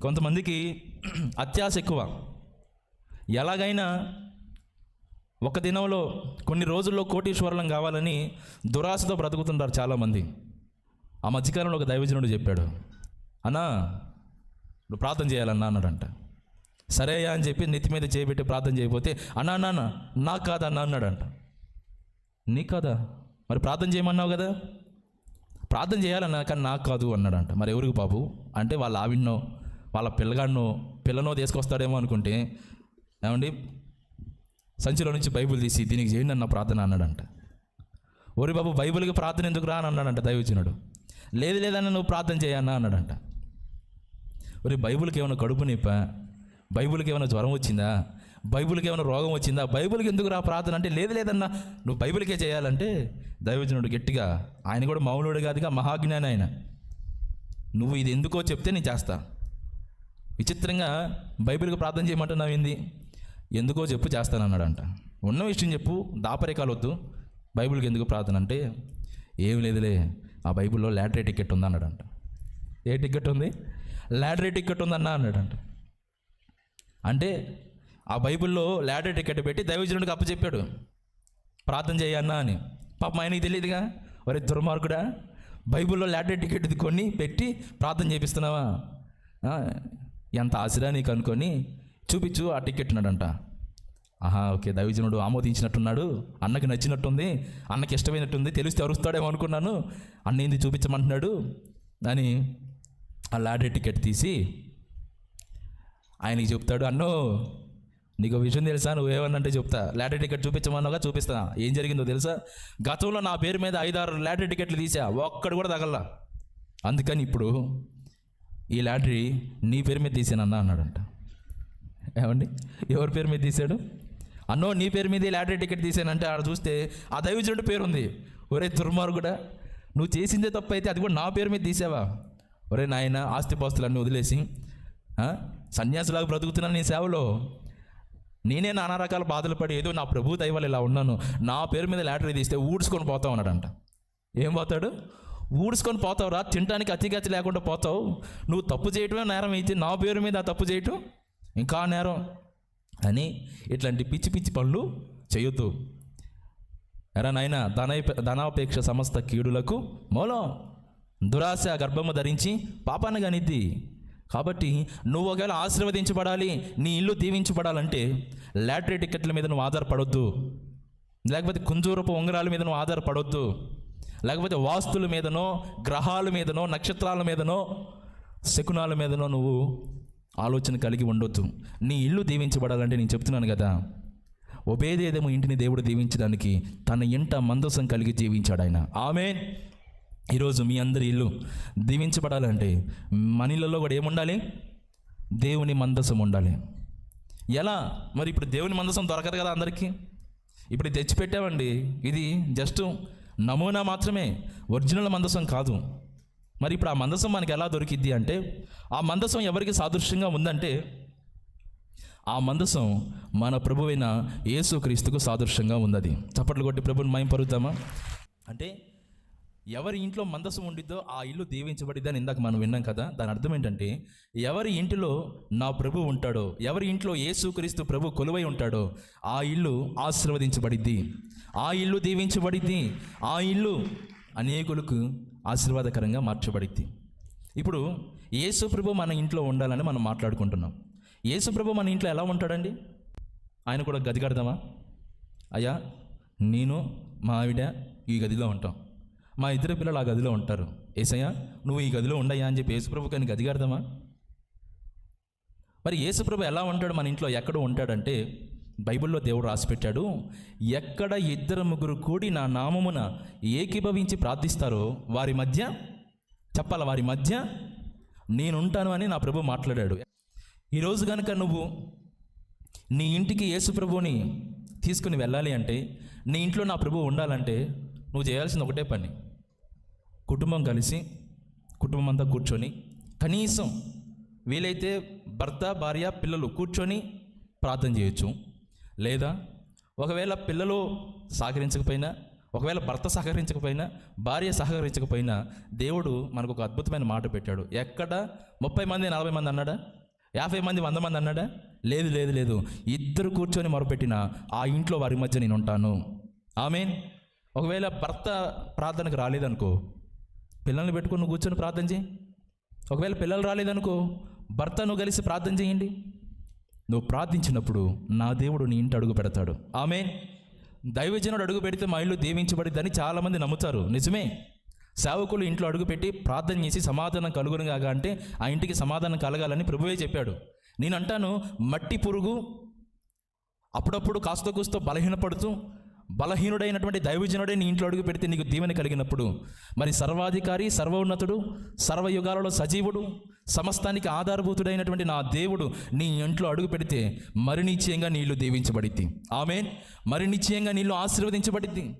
కొంతమందికి అత్యాశ ఎక్కువ. ఎలాగైనా ఒక దినంలో కొన్ని రోజుల్లో కోటీశ్వరులం కావాలని దురాశతో బ్రతుకుతుంటారు చాలామంది. ఆ మధ్యకాలంలో ఒక దైవజనుడు చెప్పాడు అన్నా నువ్వు ప్రార్థన చేయాలన్నా అన్నాడంట. సరే అని చెప్పి నెత్తి మీద చేపెట్టి ప్రార్థన చేయకపోతే అన్నా అన్నా అన్నా, నాకు కాదన్నా అన్నాడంట. నీ కాదా? మరి ప్రార్థన చేయమన్నావు కదా? ప్రార్థన చేయాలన్నా కానీ నాకు కాదు అన్నాడంట. మరి ఎవరికి బాబు అంటే వాళ్ళ ఆవిన్నో వాళ్ళ పిల్లగాడినో పిల్లనో తీసుకొస్తాడేమో అనుకుంటే ఏమండి? సంచిలో నుంచి బైబిల్ తీసి దీనికి చేయండి అన్న ప్రార్థన అన్నాడంట. ఓరి బాబు బైబిల్కి ప్రార్థన ఎందుకు రా అని అన్నాడంట దైవజనుడు. లేదు లేదన్న నువ్వు ప్రార్థన చేయన్నా అన్నాడంట. ఒరే బైబిల్కి ఏమైనా కడుపు నిప్పా బైబిల్కి ఏమైనా జ్వరం వచ్చిందా? బైబిల్కి ఏమైనా రోగం వచ్చిందా? బైబిల్కి ఎందుకు రా ప్రార్థన అంటే లేదు లేదన్నా నువ్వు బైబిల్కే చేయాలంటే దైవజనుడు గట్టిగా ఆయన కూడా మౌనుడు కాదుగా మహాజ్ఞాని ఆయన. నువ్వు ఇది ఎందుకో చెప్తే నేను చేస్తాను విచిత్రంగా బైబిల్కి ప్రార్థన చేయమంటున్నావు ఏంది? ఎందుకో చెప్పు చేస్తానన్నాడంట. ఉన్న విషయం చెప్పు దాపరికాలు వద్దు బైబిల్కి ఎందుకు ప్రార్థన అంటే ఏం లేదులే ఆ బైబిల్లో లాటరీ టికెట్ ఉందన్నాడంట. ఏ టికెట్ ఉంది? లాటరీ టికెట్ ఉందన్నా అన్నాడంట. అంటే ఆ బైబిల్లో లాటరీ టికెట్ పెట్టి దైవజనుడికి అప్పచెప్పాడు ప్రార్థన చేయన్నా అని. పాప ఆయనకి తెలియదుగా? ఒరే దుర్మార్గుడా బైబిల్లో లాటరీ టికెట్ కొని పెట్టి ప్రార్థన చేపిస్తున్నావా? ఎంత ఆశరా నీకు అనుకొని చూపించు ఆ టికెట్ ఉన్నాడంట ఆహా ఓకే దైవజనుడు ఆమోదించినట్టున్నాడు అన్నకి నచ్చినట్టుంది అన్నకి ఇష్టమైనట్టుంది తెలిస్తే అరుస్తాడేమో అనుకున్నాను అన్న ఏంది చూపించమంటున్నాడు అని ఆ లాటరీ టికెట్ తీసి ఆయనకి చెప్తాడు అన్నో నీకు విషయం తెలుసా నువ్వు ఏమన్నంటే చెప్తా లాటరీ టికెట్ చూపించమన్నాగా చూపిస్తా. ఏం జరిగిందో తెలుసా? గతంలో నా పేరు మీద ఐదారు లాటరీ టికెట్లు తీసా ఒక్కడు కూడా తగల అందుకని ఇప్పుడు ఈ లాటరీ నీ పేరు మీద తీసానన్నా అన్నాడంట. ఏమండి? ఎవరి పేరు మీద తీశాడు? అన్నో నీ పేరు మీద ఈ లాటరీ టికెట్ తీసానంటే ఆడ చూస్తే ఆ దైవజనుడి పేరు ఉంది. ఒరే దుర్మార్గుడా నువ్వు చేసిందే తప్పు అయితే అది కూడా నా పేరు మీద తీసావా? ఒరే నాయన ఆస్తిపాస్తులన్నీ వదిలేసి సన్యాసులాగా బ్రతుకుతున్నాను నీ సేవలో. నేనే నానా రకాల బాధలు పడి ఏదో నా ప్రభు దైవాలు ఇలా ఉన్నాను. నా పేరు మీద లాటరీ తీస్తే ఊడ్చుకొని పోతావు అన్నాడంట ఏం పోతాడు? ఊడ్చుకొని పోతావురా తినడానికి అతిగతి లేకుండా పోతావు. నువ్వు తప్పు చేయటమే నేరం అయితే నా పేరు మీద ఆ తప్పు చేయటం ఇంకా నేరం అని ఇట్లాంటి పిచ్చి పిచ్చి పనులు చేయొద్దు. ఎరా నాయన ధనై ధనాపేక్ష సమస్త కీడులకు మూలం. దురాశ గర్భము ధరించి పాపాన్ని గనిద్ది. కాబట్టి నువ్వు ఒకవేళ ఆశీర్వదించబడాలి నీ ఇల్లు దీవించబడాలంటే లాటరీ టికెట్ల మీద నువ్వు ఆధారపడొద్దు. లేకపోతే కుంజూరపు ఉంగరాల మీద నువ్వు ఆధారపడొద్దు. లేకపోతే వాస్తుల మీదనో గ్రహాల మీదనో నక్షత్రాల మీదనో శకునాల మీదనో నువ్వు ఆలోచన కలిగి ఉండొద్దు. నీ ఇల్లు దీవించబడాలంటే నేను చెప్తున్నాను కదా. ఒబేదేదేమో ఇంటిని దేవుడు దీవించడానికి తన ఇంట మందసం కలిగి జీవించాడు ఆయన. ఆమె ఈరోజు మీ అందరి ఇల్లు దీవించబడాలంటే మనీలలో కూడా ఏముండాలి? దేవుని మందసం ఉండాలి. ఎలా? మరి ఇప్పుడు దేవుని మందసం దొరకదు కదా అందరికీ? ఇప్పుడు తెచ్చిపెట్టామండి. ఇది జస్ట్ నమూనా మాత్రమే ఒరిజినల్ మందసం కాదు. మరి ఇప్పుడు ఆ మందసం మనకి ఎలా దొరికిద్ది అంటే ఆ మందసం ఎవరికి సాదృశ్యంగా ఉందంటే ఆ మందసం మన ప్రభువైన యేసుక్రీస్తుకు సాదృశ్యంగా ఉన్నది. చప్పట్లు కొట్టి ప్రభుని మయం పరుగుతామా అంటే ఎవరి ఇంట్లో మందసం ఉండిద్దో ఆ ఇల్లు దీవించబడిద్దని ఇందాక మనం విన్నాం కదా. దాని అర్థం ఏంటంటే ఎవరి ఇంటిలో నా ప్రభు ఉంటాడో ఎవరి ఇంట్లో యేసుక్రీస్తు ప్రభు కొలువై ఉంటాడో ఆ ఇల్లు ఆశీర్వదించబడిద్ది. ఆ ఇల్లు దీవించబడిద్ది. ఆ ఇల్లు అనేకులకు ఆశీర్వాదకరంగా మార్చబడిద్ది. ఇప్పుడు యేసు ప్రభు మన ఇంట్లో ఉండాలని మనం మాట్లాడుకుంటున్నాం. యేసు ప్రభు మన ఇంట్లో ఎలా ఉంటాడండి? ఆయన కూడా గది కడదామా? అయ్యా నేను మా ఆవిడ ఈ గదిలో ఉంటాం. మా ఇద్దరు పిల్లలు ఆ గదిలో ఉంటారు. ఏసయ్యా నువ్వు ఈ గదిలో ఉండయ్యా అని చెప్పి యేసుప్రభుకి కానీ గది కడదామా మరి యేసుప్రభు ఎలా ఉంటాడు మన ఇంట్లో? ఎక్కడ ఉంటాడంటే బైబిల్లో దేవుడు రాసిపెట్టాడు ఎక్కడ ఇద్దరు ముగ్గురు కూడి నా నామమున ఏకీభవించి ప్రార్థిస్తారో వారి మధ్య చెప్పాల వారి మధ్య? నేనుంటాను అని నా ప్రభు మాట్లాడాడు. ఈరోజు కనుక నువ్వు నీ ఇంటికి యేసు ప్రభుని తీసుకుని వెళ్ళాలి అంటే నీ ఇంట్లో నా ప్రభు ఉండాలంటే నువ్వు చేయాల్సిన ఒకటే పని. కుటుంబం కలిసి కుటుంబం అంతా కూర్చొని కనీసం వీలైతే భర్త భార్య పిల్లలు కూర్చొని ప్రార్థన చేయొచ్చు. లేదా ఒకవేళ పిల్లలు సహకరించకపోయినా ఒకవేళ భర్త సహకరించకపోయినా భార్య సహకరించకపోయినా దేవుడు మనకు ఒక అద్భుతమైన మాట పెట్టాడు. ఎక్కడ? ముప్పై మంది నలభై మంది అన్నాడా? యాభై మంది వంద మంది అన్నాడా? లేదు లేదు లేదు. ఇద్దరు కూర్చొని మొరపెట్టిన ఆ ఇంట్లో వారి మధ్య నేను ఉంటాను. ఆమె ఒకవేళ భర్త ప్రార్థనకు రాలేదనుకో పిల్లల్ని పెట్టుకుని కూర్చొని ప్రార్థన చేయి. ఒకవేళ పిల్లలు రాలేదనుకో భర్తను కలిసి ప్రార్థన చేయండి. నువ్వు ప్రార్థించినప్పుడు నా దేవుడు నీ ఇంటి అడుగు పెడతాడు. ఆమె దైవజనుడు అడుగు పెడితే మా ఇల్లు దీవించబడిద్దని చాలామంది నమ్ముతారు. నిజమే. సేవకులు ఇంట్లో అడుగుపెట్టి ప్రార్థన చేసి సమాధానం కలుగునుగాక అంటే ఆ ఇంటికి సమాధానం కలగాలని ప్రభువే చెప్పాడు. నేను అంటాను మట్టి పురుగు అప్పుడప్పుడు కాస్త కూస్తో బలహీనపడుతూ బలహీనుడైనటువంటి దైవజనుడే నీ ఇంట్లో అడుగు పెడితే నీకు దీవెన కలిగినప్పుడు మరి సర్వాధికారి సర్వోన్నతుడు సర్వయుగాలలో సజీవుడు సమస్తానికి ఆధారభూతుడైనటువంటి నా దేవుడు నీ ఇంట్లో అడుగు పెడితే మరి నిశ్చయంగా నీళ్ళు దీవించబడిద్ది. ఆమె మరి నిశ్చయంగా నీళ్ళు ఆశీర్వదించబడిద్ది.